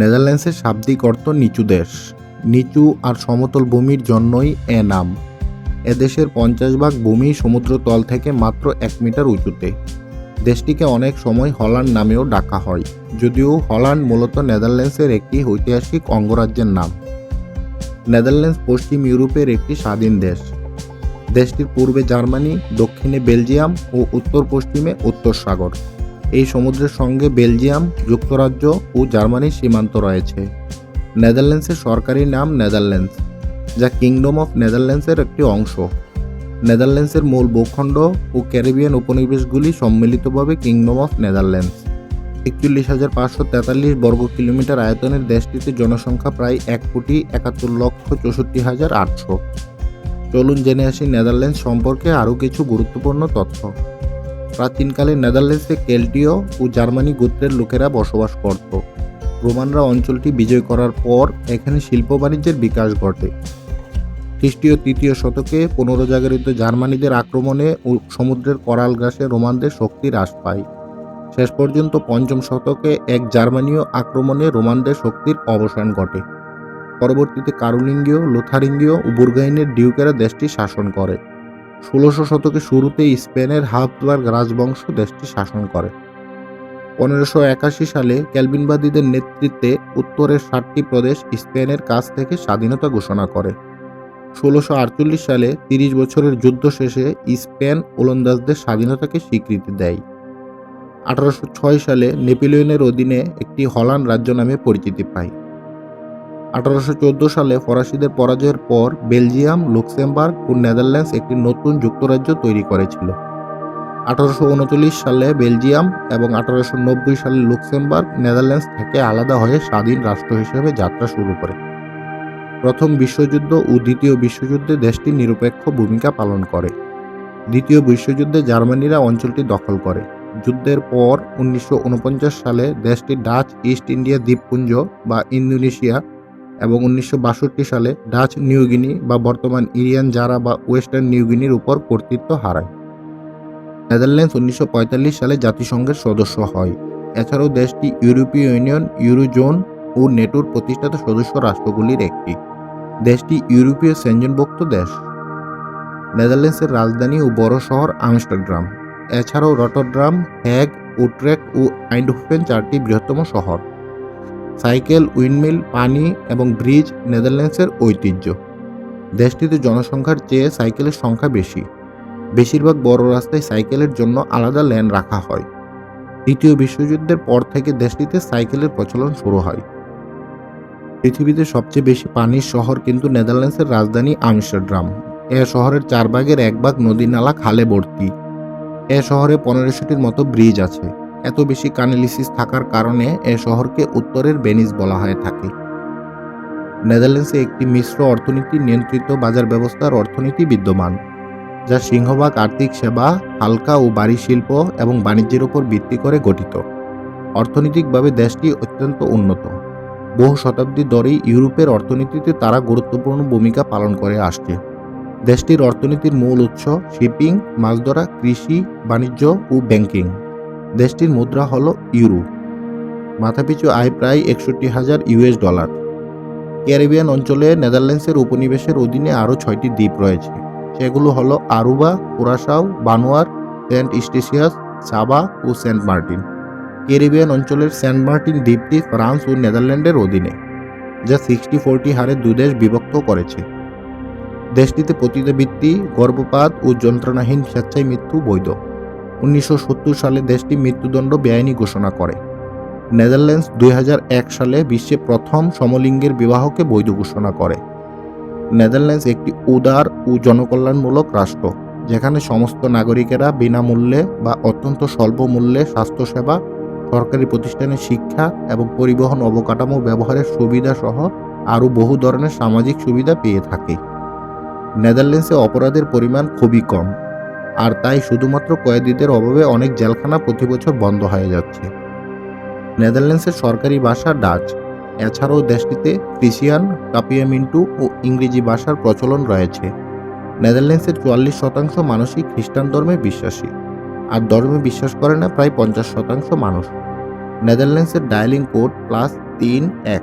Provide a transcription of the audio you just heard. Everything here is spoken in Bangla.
নেদারল্যান্ডসের শাব্দিক অর্থ নিচু দেশ। নিচু আর সমতল ভূমির জন্যই এ নাম। এদেশের পঞ্চাশ ভাগ ভূমি সমুদ্রতল থেকে মাত্র এক মিটার উঁচুতে। দেশটিকে অনেক সময় হল্যান্ড নামেও ডাকা হয়, যদিও হল্যান্ড মূলত নেদারল্যান্ডসের একটি ঐতিহাসিক অঙ্গরাজ্যের নাম। নেদারল্যান্ডস পশ্চিম ইউরোপের একটি স্বাধীন দেশ। দেশটির পূর্বে জার্মানি, দক্ষিণে বেলজিয়াম ও উত্তর পশ্চিমে উত্তর সাগর। এই সমুদ্রের সঙ্গে বেলজিয়াম, যুক্তরাজ্য ও জার্মানির সীমান্ত রয়েছে। নেদারল্যান্ডসের সরকারি নাম নেদারল্যান্ডস, যা কিংডম অফ নেদারল্যান্ডসের একটি অংশ। নেদারল্যান্ডসের মূল ভূখণ্ড ও ক্যারিবিয়ান উপনিবেশগুলি সম্মিলিতভাবে কিংডম অফ নেদারল্যান্ডস। একচল্লিশ হাজার পাঁচশো তেতাল্লিশ বর্গ কিলোমিটার আয়তনের দেশটিতে জনসংখ্যা প্রায় এক কোটি একাত্তর লক্ষ চৌষট্টি হাজার আটশো। চলুন জেনে আসি নেদারল্যান্ডস সম্পর্কে আরও কিছু গুরুত্বপূর্ণ তথ্য। প্রাচীনকালে নেদারল্যান্ডসে কেল্টীয় ও জার্মানি গোত্রের লোকেরা বসবাস করত। রোমানরা অঞ্চলটি বিজয় করার পর এখানে শিল্প বাণিজ্যের বিকাশ ঘটে। খ্রিস্টীয় তৃতীয় শতকে পুনরজাগরিত জার্মানিদের আক্রমণে ও সমুদ্রের করাল গ্রাসে রোমানদের শক্তি হ্রাস পায়। শেষ পর্যন্ত পঞ্চম শতকে এক জার্মানীয় আক্রমণে রোমানদের শক্তির অবসান ঘটে। পরবর্তীতে কারুলিঙ্গীয়, লোথারিঙ্গীয় ও বুর্গাইনের ডিউকেরা দেশটি শাসন করে। ষোলোশো শতকের শুরুতে স্পেনের হাবসবার্গ রাজবংশ দেশটি শাসন করে। পনেরোশো একাশি সালে ক্যালভিনবাদীদের নেতৃত্বে উত্তরের ষাটটি প্রদেশ স্পেনের কাছ থেকে স্বাধীনতা ঘোষণা করে। ষোলোশো আটচল্লিশ সালে তিরিশ বছরের যুদ্ধ শেষে স্পেন ওলন্দাজদের স্বাধীনতাকে স্বীকৃতি দেয়। আঠারোশো ছয় সালে নেপিলিয়নের অধীনে একটি হলান রাজ্য নামে পরিচিতি পায়। আঠারোশো চোদ্দ সালে ফরাসিদের পরাজয়ের পর বেলজিয়াম, লুক্সেমবার্গ ও নেদারল্যান্ডস একটি নতুন যুক্তরাজ্য তৈরি করেছিল। আঠারোশো উনচল্লিশ সালে বেলজিয়াম এবং আঠারোশো নব্বই সালে লুক্সেমবার্গ নেদারল্যান্ডস থেকে আলাদা হয়ে স্বাধীন রাষ্ট্র হিসেবে যাত্রা শুরু করে। প্রথম বিশ্বযুদ্ধ ও দ্বিতীয় বিশ্বযুদ্ধে দেশটি নিরপেক্ষ ভূমিকা পালন করে। দ্বিতীয় বিশ্বযুদ্ধে জার্মানিরা অঞ্চলটি দখল করে। যুদ্ধের পর উনিশশো উনপঞ্চাশ সালে দেশটি ডাচ ইস্ট ইন্ডিয়া দ্বীপপুঞ্জ বা ইন্দোনেশিয়া এবং উনিশশো বাষট্টি সালে ডাচ নিউগিনি বা বর্তমান ইরিয়ান জারা বা ওয়েস্টার্ন নিউগিনির উপর কর্তৃত্ব হারায়। নেদারল্যান্ডস উনিশশো পঁয়তাল্লিশ সালে জাতিসংঘের সদস্য হয়। এছাড়াও দেশটি ইউরোপীয় ইউনিয়ন, ইউরোজোন ও নেটোর প্রতিষ্ঠাতা সদস্য রাষ্ট্রগুলির একটি। দেশটি ইউরোপীয় সেঞ্জনভুক্ত দেশ। নেদারল্যান্ডসের রাজধানী ও বড় শহর আমস্টারড্রাম। এছাড়াও রটরড্রাম, হ্যাগ, উট্রেক ও আইন্ডহোফেন চারটি বৃহত্তম শহর। সাইকেল, উইন্ডমিল, পানি এবং ব্রিজ নেদারল্যান্ডসের ঐতিহ্য। দেশটিতে জনসংখ্যার চেয়ে সাইকেলের সংখ্যা বেশি। বেশিরভাগ বড় রাস্তায় সাইকেলের জন্য আলাদা লেন রাখা হয়। দ্বিতীয় বিশ্বযুদ্ধের পর থেকে দেশটিতে সাইকেলের প্রচলন শুরু হয়। পৃথিবীতে সবচেয়ে বেশি পানির শহর কিন্তু নেদারল্যান্ডসের রাজধানী আমস্টারড্রাম এ শহরের চার ভাগের এক ভাগ নদী নালা খালে ভর্তি। এ শহরে পনেরোশোটির মতো ব্রিজ আছে। এত বেশি কানেলিসিস থাকার কারণে এ শহরকে উত্তরের বেনিস বলা হয়ে থাকে। নেদারল্যান্ডসে একটি মিশ্র অর্থনীতি নিয়ন্ত্রিত বাজার ব্যবস্থার অর্থনীতি বিদ্যমান, যা সিংহভাগ আর্থিক সেবা, হালকা ও বাড়ি শিল্প এবং বাণিজ্যের উপর ভিত্তি করে গঠিত। অর্থনৈতিকভাবে দেশটি অত্যন্ত উন্নত। বহু শতাব্দী ধরেই ইউরোপের অর্থনীতিতে তারা গুরুত্বপূর্ণ ভূমিকা পালন করে আসছে। দেশটির অর্থনীতির মূল উৎস শিপিং, মাছ ধরা, কৃষি, বাণিজ্য ও ব্যাংকিং। দেশটির মুদ্রা হল ইউরো। মাথাপিছু আয় প্রায় একষট্টি হাজার ইউএস ডলার। ক্যারিবিয়ান অঞ্চলে নেদারল্যান্ডসের উপনিবেশের অধীনে আরও ছয়টি দ্বীপ রয়েছে। সেগুলো হলো Aruba, Curacao, Bonaire, Saint Eustatius Saba ও সেন্ট মার্টিন। ক্যারিবিয়ান অঞ্চলের সেন্ট মার্টিন দ্বীপটি ফ্রান্স ও নেদারল্যান্ডের অধীনে, যা সিক্সটি ফোরটি হারে দুদেশ বিভক্ত করেছে। দেশটিতে পতিতাবৃত্তি, গর্ভপাত ও যন্ত্রণাহীন স্বেচ্ছায় মৃত্যু বৈধ। উনিশশো সত্তর সালে দেশটি মৃত্যুদণ্ড বেআইনি ঘোষণা করে। নেদারল্যান্ডস দুই হাজার এক সালে বিশ্বে প্রথম সমলিঙ্গের বিবাহকে বৈধ ঘোষণা করে। নেদারল্যান্ডস একটি উদার ও জনকল্যাণমূলক রাষ্ট্র, যেখানে সমস্ত নাগরিকেরা বিনামূল্যে বা অত্যন্ত স্বল্প মূল্যে স্বাস্থ্যসেবা, সরকারি প্রতিষ্ঠানে শিক্ষা এবং পরিবহন অবকাঠামো ব্যবহারের সুবিধা সহ আরও বহু ধরনের সামাজিক সুবিধা পেয়ে থাকে। নেদারল্যান্ডসে অপরাধের পরিমাণ খুবই কম। আর তাই শুধুমাত্র কয়েদিদের অভাবে অনেক জেলখানা প্রতি বছর বন্ধ হয়ে যাচ্ছে। নেদারল্যান্ডসের সরকারি ভাষা ডাচ। এছাড়াও দেশটিতে ক্রিসিয়ান কাপিয়ামিন্টু ও ইংরেজি ভাষার প্রচলন রয়েছে। নেদারল্যান্ডসের চুয়াল্লিশ শতাংশ মানুষই খ্রিস্টান ধর্মে বিশ্বাসী, আর ধর্মে বিশ্বাস করে না প্রায় পঞ্চাশ শতাংশ মানুষ। নেদারল্যান্ডসের ডায়ালিং কোড প্লাস তিন এক।